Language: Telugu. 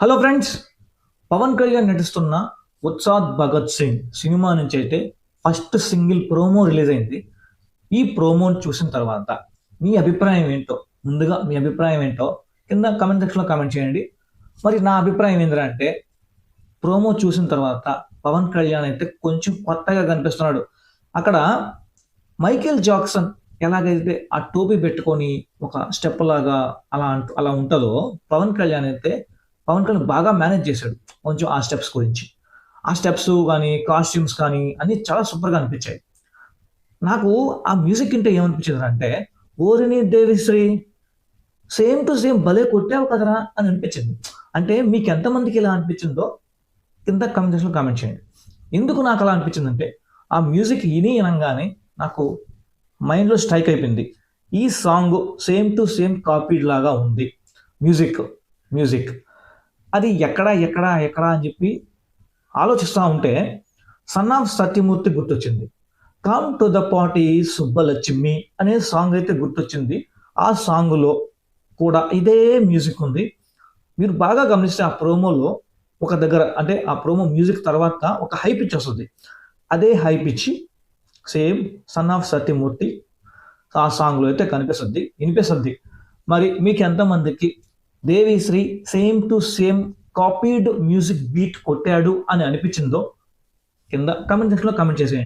హలో ఫ్రెండ్స్ పవన్ కళ్యాణ్ నటిస్తున్న ఉత్సాద్ భగత్ సింగ్ సినిమా నుంచి అయితే ఫస్ట్ సింగిల్ ప్రోమో రిలీజ్ అయింది. ఈ ప్రోమోని చూసిన తర్వాత మీ అభిప్రాయం ఏంటో ముందుగా మీ అభిప్రాయం ఏంటో కింద కమెంట్ సెక్షన్లో కామెంట్ చేయండి. మరి నా అభిప్రాయం ఏంటంటే ప్రోమో చూసిన తర్వాత పవన్ కళ్యాణ్ అయితే కొంచెం కొత్తగా కనిపిస్తున్నాడు. అక్కడ మైకేల్ జాక్సన్ ఎలాగైతే ఆ టోపీ పెట్టుకొని ఒక స్టెప్ లాగా అలా అలా ఉంటుందో పవన్ కళ్యాణ్ అయితే పవన్ కళ్యాణ్ బాగా మేనేజ్ చేశాడు కొంచెం ఆ స్టెప్స్ గురించి. ఆ స్టెప్స్ కానీ కాస్ట్యూమ్స్ కానీ అన్నీ చాలా సూపర్గా అనిపించాయి. నాకు ఆ మ్యూజిక్ అంటే ఏమనిపించింది అంటే ఓరిని దేవిశ్రీ సేమ్ టు సేమ్ భలే కొట్టావు కదరా అని అనిపించింది. అంటే మీకు ఎంతమందికి ఇలా అనిపించిందో కింద కమెంట్ సెక్షన్లో కామెంట్ చేయండి. ఎందుకు నాకు అలా అనిపించిందంటే ఆ మ్యూజిక్ విని అనగానే నాకు మైండ్లో స్ట్రైక్ అయిపోయింది. ఈ song same to same copied లాగా ఉంది. మ్యూజిక్ మ్యూజిక్ అది ఎక్కడ ఎక్కడ ఎక్కడ అని చెప్పి ఆలోచిస్తూ ఉంటే సన్ ఆఫ్ సత్యమూర్తి గుర్తొచ్చింది. Come to the party Subbalakshmi అనే సాంగ్ అయితే గుర్తొచ్చింది. ఆ సాంగ్లో కూడా ఇదే మ్యూజిక్ ఉంది. మీరు బాగా గమనిస్తే ఆ ప్రోమోలో ఒక దగ్గర అంటే ఆ ప్రోమో మ్యూజిక్ తర్వాత ఒక హై పిచ్ వస్తుంది. అదే high pitch same son of Satyamurthy ఆ సాంగ్లో అయితే కనిపిస్తుంది వినిపిస్తుంది. మరి మీకు ఎంతమందికి Devi Sri same to same copied music beat కొట్టాడు అని అనిపించిందో కింద కామెంట్ సెక్షన్లో కామెంట్ చేసేయండి.